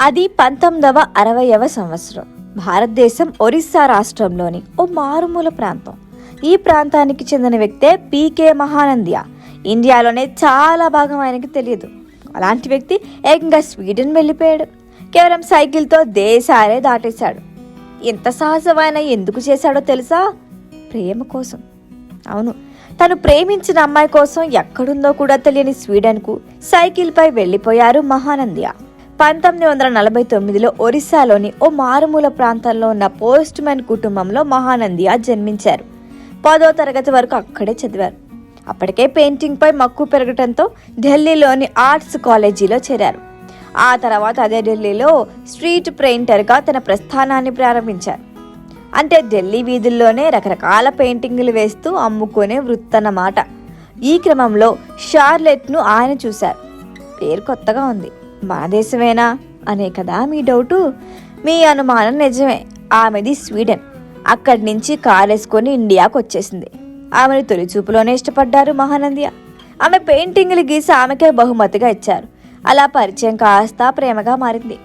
అది పంతొమ్మిదవ అరవైవ సంవత్సరం. భారతదేశం ఒరిస్సా రాష్ట్రంలోని ఓ మారుమూల ప్రాంతం. ఈ ప్రాంతానికి చెందిన వ్యక్తే పీకే మహానంద్య. ఇండియాలోనే చాలా భాగం ఆయనకి తెలియదు. అలాంటి వ్యక్తి ఏకంగా స్వీడన్ వెళ్ళిపోయాడు. కేవలం సైకిల్తో దేశాలే దాటేశాడు. ఎంత ఆయన ఎందుకు చేశాడో తెలుసా? ప్రేమ కోసం. అవును తను ప్రేమించిన అమ్మాయి కోసం ఎక్కడుందో కూడా తెలియని స్వీడన్కు సైకిల్పై వెళ్ళిపోయారు మహానంద్య. పంతొమ్మిది వందల నలభై తొమ్మిదిలో ఒరిస్సాలోని ఓ మారుమూల ప్రాంతంలో ఉన్న పోస్ట్ మ్యాన్ కుటుంబంలో మహానందియా జన్మించారు. పదో తరగతి వరకు అక్కడే చదివారు. అప్పటికే పెయింటింగ్పై మక్కువ పెరగటంతో ఢిల్లీలోని ఆర్ట్స్ కాలేజీలో చేరారు. ఆ తర్వాత అదే ఢిల్లీలో స్ట్రీట్ పెయింటర్గా తన ప్రస్థానాన్ని ప్రారంభించారు. అంటే ఢిల్లీ వీధుల్లోనే రకరకాల పెయింటింగ్లు వేస్తూ అమ్ముకునే వృత్తన్నమాట. ఈ క్రమంలో షార్లెట్ను ఆయన చూశారు. పేరు కొత్తగా ఉంది. మన దేశమేనా అనే కదా మీ డౌటు? మీ అనుమానం నిజమే. ఆమెది స్వీడన్. అక్కడి నుంచి కారేసుకొని ఇండియాకు వచ్చేసింది ఆమెను తొలి చూపులోనే ఇష్టపడ్డారు మహానంద్య ఆమె పెయింటింగ్లు గీసి ఆమెకే బహుమతిగా ఇచ్చారు. అలా పరిచయం కాస్త ప్రేమగా మారింది.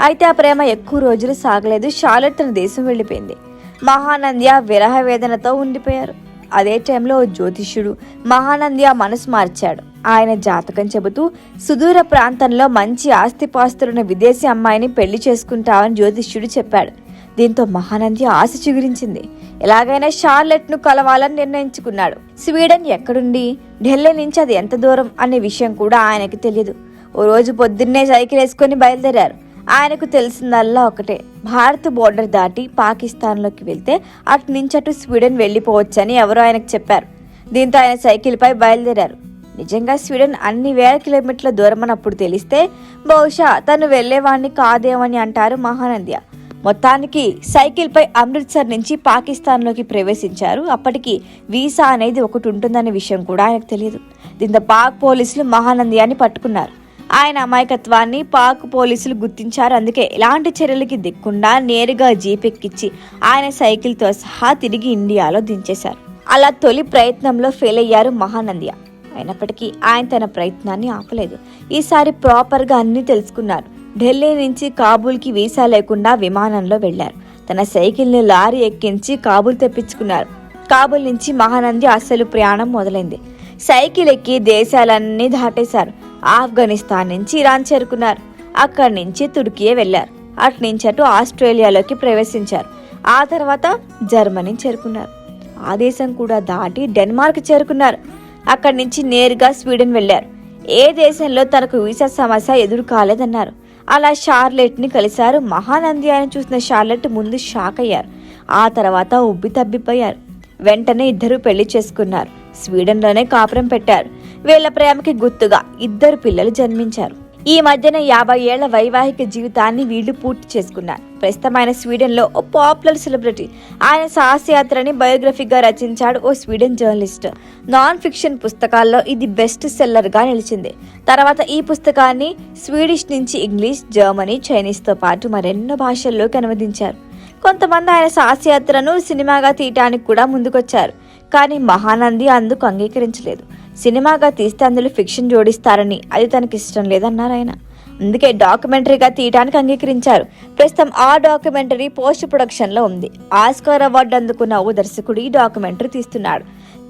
అయితే ఆ ప్రేమ ఎక్కువ రోజులు సాగలేదు. షార్లెట్ తన దేశం వెళ్ళిపోయింది. మహానంద్య విరహ వేదనతో ఉండిపోయారు. అదే టైంలో జ్యోతిష్యుడు మహానంద్య మనసు మార్చాడు. ఆయన జాతకం చెబుతూ సుదూర ప్రాంతంలో మంచి ఆస్తిపాస్తులున్న విదేశీ అమ్మాయిని పెళ్ళి చేసుకుంటామని జ్యోతిష్యుడు చెప్పాడు. దీంతో మహానంది ఆశ చిగురించింది. ఎలాగైనా షార్లెట్ను కలవాలని నిర్ణయించుకున్నాడు. స్వీడన్ ఎక్కడుండి ఢిల్లీ నుంచి అది ఎంత దూరం? అనే విషయం కూడా ఆయనకి తెలియదు. ఓ రోజు పొద్దున్నే సైకిల్ వేసుకొని బయలుదేరారు. ఆయనకు తెలిసిందల్లా ఒకటే. భారత్ బోర్డర్ దాటి పాకిస్తాన్లోకి వెళ్తే అటు నుంచి అటు స్వీడన్ వెళ్ళిపోవచ్చని ఎవరో ఆయనకు చెప్పారు. దీంతో ఆయన సైకిల్పై బయలుదేరారు. నిజంగా స్వీడన్ అన్ని వేల కిలోమీటర్ల దూరం అని అప్పుడు తెలిస్తే బహుశా తను వెళ్ళేవాణ్ణి కాదేమని అంటారు మహానంద్య. మొత్తానికి సైకిల్పై అమృత్సర్ నుంచి పాకిస్తాన్లోకి ప్రవేశించారు. అప్పటికి వీసా అనేది ఒకటి ఉంటుందనే విషయం కూడా ఆయనకు తెలియదు. దీంతో పాక్ పోలీసులు మహానంద్యాన్ని పట్టుకున్నారు. ఆయన అమాయకత్వాన్ని పాక్ పోలీసులు గుర్తించారు. అందుకే ఎలాంటి చర్యలకి దిక్కుండా నేరుగా జీపెక్కిచ్చి ఆయన సైకిల్తో సహా తిరిగి ఇండియాలో దించేశారు. అలా తొలి ప్రయత్నంలో ఫెయిల్ అయ్యారు మహానంద్య. అయినప్పటికీ ఆయన తన ప్రయత్నాన్ని ఆపలేదు. ఈసారి ప్రాపర్గా అన్ని తెలుసుకున్నారు. ఢిల్లీ నుంచి కాబూల్కి వీసా లేకుండా విమానంలో వెళ్ళారు తన సైకిల్ని లారీ ఎక్కించి కాబూల్ తెప్పించుకున్నారు. కాబూల్ నుంచి మహానంది అసలు ప్రయాణం మొదలైంది. సైకిల్ ఎక్కి దేశాలన్నీ దాటేశారు. ఆఫ్ఘనిస్తాన్ నుంచి ఇరాన్ చేరుకున్నారు. అక్కడి నుంచి తుర్కియే వెళ్ళారు అటు నుంచి అటు ఆస్ట్రేలియాలోకి ప్రవేశించారు. ఆ తర్వాత జర్మనీ చేరుకున్నారు. ఆ దేశం కూడా దాటి డెన్మార్క్ చేరుకున్నారు. అక్కడి నుంచి నేరుగా స్వీడన్ వెళ్ళారు ఏ దేశంలో తనకు వీసా సమస్య ఎదురు కాలేదన్నారు అలా షార్లెట్ని కలిశారు మహానంది. ఆయన చూసిన షార్లెట్ ముందు షాక్ అయ్యారు. ఆ తర్వాత ఉబ్బి తబ్బిపోయారు. వెంటనే ఇద్దరు పెళ్ళి చేసుకున్నారు. స్వీడన్లోనే కాపురం పెట్టారు. వీళ్ళ ప్రేమకి గుర్తుగా ఇద్దరు పిల్లలు జన్మించారు. ఈ మధ్యన యాభై ఏళ్ళ వైవాహిక జీవితాన్ని వీళ్ళు పూర్తి చేసుకున్నారు. ప్రస్తుతం ఆయన స్వీడన్లో ఓ పాపులర్ సెలబ్రిటీ. ఆయన సాహసయాత్రని బయోగ్రఫీగా రచించాడు ఓ స్వీడన్ జర్నలిస్ట్. నాన్ ఫిక్షన్ పుస్తకాల్లో ఇది బెస్ట్ సెల్లర్గా నిలిచింది. తర్వాత ఈ పుస్తకాన్ని స్వీడిష్ నుంచి ఇంగ్లీష్ జర్మనీ చైనీస్తో పాటు మరెన్నో భాషల్లోకి అనువదించారు. కొంతమంది ఆయన సాహసయాత్రను సినిమాగా తీయటానికి కూడా ముందుకొచ్చారు. కానీ మహానంది అందుకు అంగీకరించలేదు. సినిమాగా తీస్తే అందులో ఫిక్షన్ జోడిస్తారని అది తనకి ఇష్టం లేదన్నారు ఆయన. అందుకే డాక్యుమెంటరీగా తీయడానికి అంగీకరించారు. ప్రస్తుతం ఆ డాక్యుమెంటరీ పోస్ట్ ప్రొడక్షన్లో ఉంది. ఆస్కార్ అవార్డు అందుకున్న ఓ దర్శకుడు ఈ డాక్యుమెంటరీ తీస్తున్నాడు.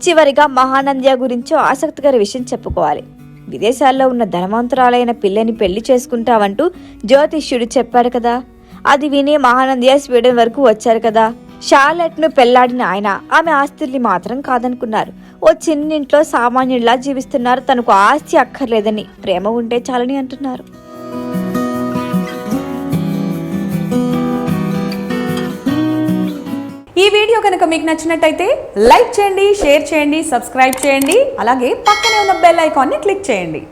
చివరిగా మహానంద్య గురించి ఆసక్తికర విషయం చెప్పుకోవాలి. విదేశాల్లో ఉన్న ధనవంతురాలైన పిల్లని పెళ్ళి చేసుకుంటావంటూ జ్యోతిష్యుడు చెప్పాడు కదా. అది విని మహానంద్య స్వీడన్ వరకు వచ్చారు కదా. షార్లెట్ను పెళ్ళాడిన ఆయన ఆమె ఆస్తుల్ని మాత్రం కాదనుకున్నారు. ఓ చిన్నింట్లో సామాన్యుడిలా జీవిస్తున్నారు. తనకు ఆస్తి అక్కర్లేదని ప్రేమ ఉంటే చాలని అంటున్నారు. ఈ వీడియో కనుక మీకు నచ్చినట్టయితే లైక్ చేయండి షేర్ చేయండి సబ్స్క్రైబ్ చేయండి. అలాగే పక్కనే ఉన్న బెల్ ఐకాన్ని క్లిక్ చేయండి.